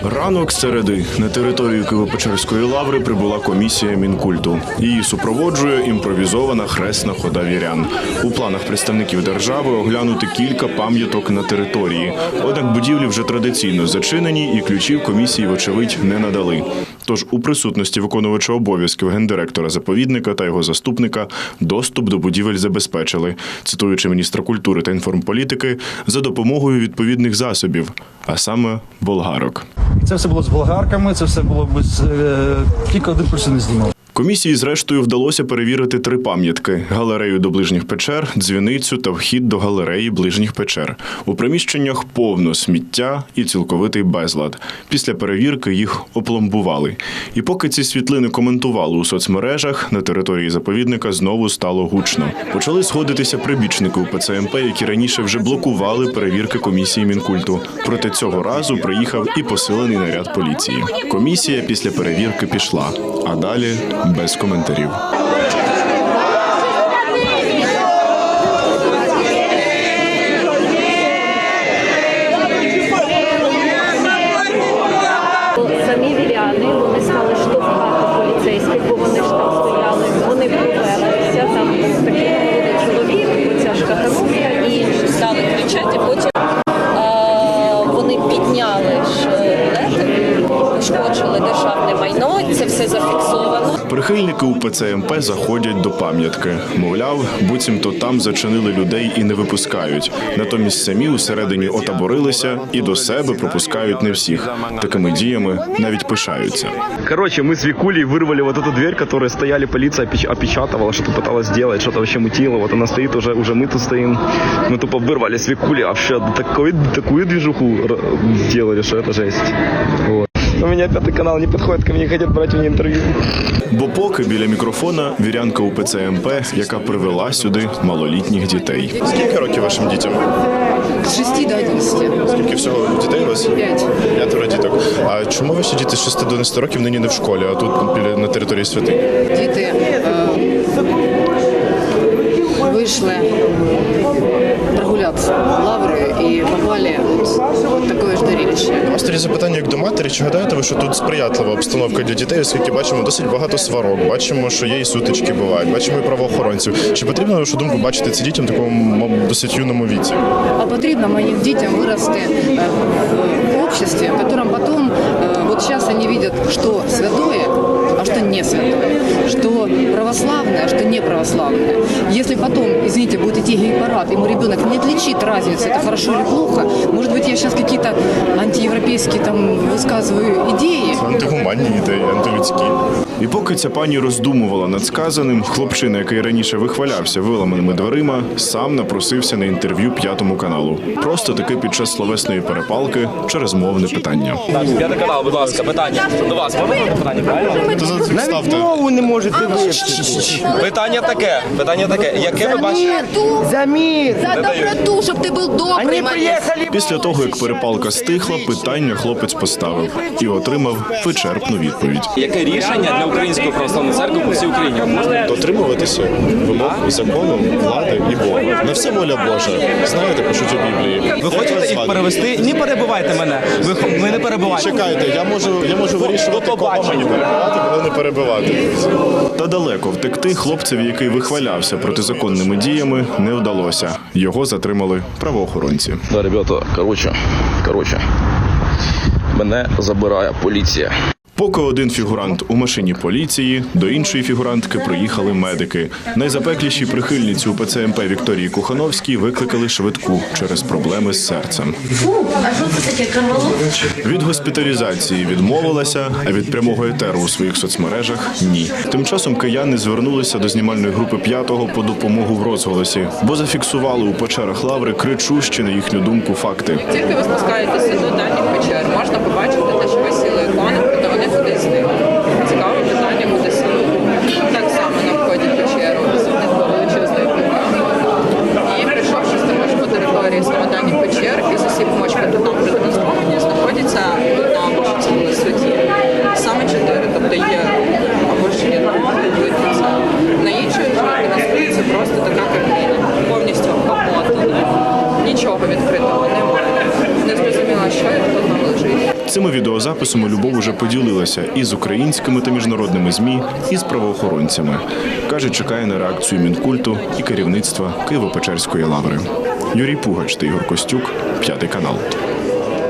Ранок середи на територію Києво-Печерської лаври прибула комісія мінкульту. Її супроводжує імпровізована хресна хода вірян. У планах представників держави оглянути кілька пам'яток на території. Однак будівлі вже традиційно зачинені, і ключів комісії, вочевидь, не надали. Тож у присутності виконувача обов'язків гендиректора заповідника та його заступника доступ до будівель забезпечили, цитуючи міністра культури та інформполітики, за допомогою відповідних засобів, а саме болгарок. Це все було з болгарками, це все було без е, тільки один не знімав. Комісії, зрештою, вдалося перевірити три пам'ятки: галерею до ближніх печер, дзвіницю та вхід до галереї ближніх печер. У приміщеннях повно сміття і цілковитий безлад. Після перевірки їх опломбували. І поки ці світлини коментували у соцмережах, на території заповідника знову стало гучно. Почали сходитися прибічники у ПЦМП, які раніше вже блокували перевірки комісії мінкульту. Проте цього разу приїхав і посилений наряд поліції. Комісія після перевірки пішла, а далі без коментарів. Самі віряни вони стали штовхати поліцейських, бо вони ж там стояли. Вони повернулися, там такий чоловік, ця шкатанувся і стали кричати. Потім Прихильники УПЦ МП заходять до пам'ятки. Мовляв, буцімто там зачинили людей і не випускають. Натомість самі усередині отаборилися і до себе пропускають не всіх. Такими діями навіть пишаються. Короче, мы с Викулей вырвали вот эту дверь, которая стояли, полиция опеч- опечатывала, что-то пыталась сделать, что-то вообще мутило. Вот она стоит уже, уже мы тут стоим. Мы тупо вырвали с Викулей, а вообще такой, такую движуху р- сделали, что это жесть. Вот. У меня пятый канал не подходит ко мне, хотят брать у меня интервью. Бо поки біля мікрофона вірянка УПЦ МП, яка привела сюди малолітніх дітей. Скільки років вашим дітям? С 6 до 11. Скільки всього дітей у вас? П'ять. П'ятеро діток. А чому ваші діти з 6 до 11 років нині не в школі, а тут біля на території святий? Діти е, вийшли прогулятися лаври і попали в таке ж зрелище. У вас тоді запитання як до матері, чи гадаєте ви, що тут сприятлива обстановка для дітей, оскільки бачимо досить багато сварок, бачимо, що є і сутички бувають, бачимо і правоохоронців. Чи потрібно, на вашу думку, бачити це дітям в такому досить юному віці? А потрібно моїм дітям вирости е, в обществе, в котором потом, э, вот сейчас они видят, что святое, а что не святое, что православное, а что не православное. Если потом, извините, будет идти гей-парад, и мой ребенок не отличит разницу, это хорошо или плохо, может быть, я сейчас какие-то антиевропейские там высказываю идеи, Антигуманні ідеї, антилюдські. І поки ця пані роздумувала над сказаним, хлопчина, який раніше вихвалявся виламаними дверима, сам напросився на інтерв'ю п'ятому каналу. Просто таки під час словесної перепалки через мовне питання. П'ятий канал, будь ласка, питання до вас. Можна питання, правильно? Ставте. Мову не можете вивчити. Питання таке, питання таке. Яке ви бачите? Замір. за доброту, ти був приїхали. Після того, як перепалка стихла, питання хлопець поставив і отримав вичерпну відповідь. Яке рішення для Української православної церкви по всій Україні? Можна? Дотримуватися вимог закону, влади і Бога. На все воля Божа. Знаєте, пишуть у Біблії. Ви хочете їх перевести? Не перебивайте мене. Ви, ви не перебивайте. Чекайте, я можу, я можу вирішувати, кого мені перебивати, кого не перебивати. Та далеко втекти хлопцеві, який вихвалявся протизаконними діями, не вдалося. Його затримали правоохоронці. Да, ребята, короче, короче. Мене забирає поліція. Поки один фігурант у машині поліції, до іншої фігурантки приїхали медики. Найзапекліші прихильниці у ПЦМП Вікторії Кухановській викликали швидку через проблеми з серцем. Від госпіталізації відмовилася, а від прямого етеру у своїх соцмережах ні. Тим часом кияни звернулися до знімальної групи п'ятого по допомогу в розголосі, бо зафіксували у печерах лаври кричущі на їхню думку факти. Тільки ви спускаєтеся до дальніх печер, можна побачити те, що висіли ікони, проте вони куди зникли. Цікаве питання, куди зникли. Так само на вході в печеру зникла величезної проблеми. І прийшовши з також по території саме дальніх печер, і з усіх мочки, які там продемонстровані, знаходяться видно, або що це були святі. Саме чотири, тобто є або ж є видно це. На іншої чорті знаходиться просто така картина, повністю обмотана. Нічого відкритого немає. Не зрозуміла, що і хто там лежить. Цими відеозаписами Любов уже поділилася і з українськими та міжнародними змі, і з правоохоронцями. Каже, чекає на реакцію мінкульту і керівництва Києво-Печерської лаври. Юрій Пугач та Ігор Костюк, п'ятий канал.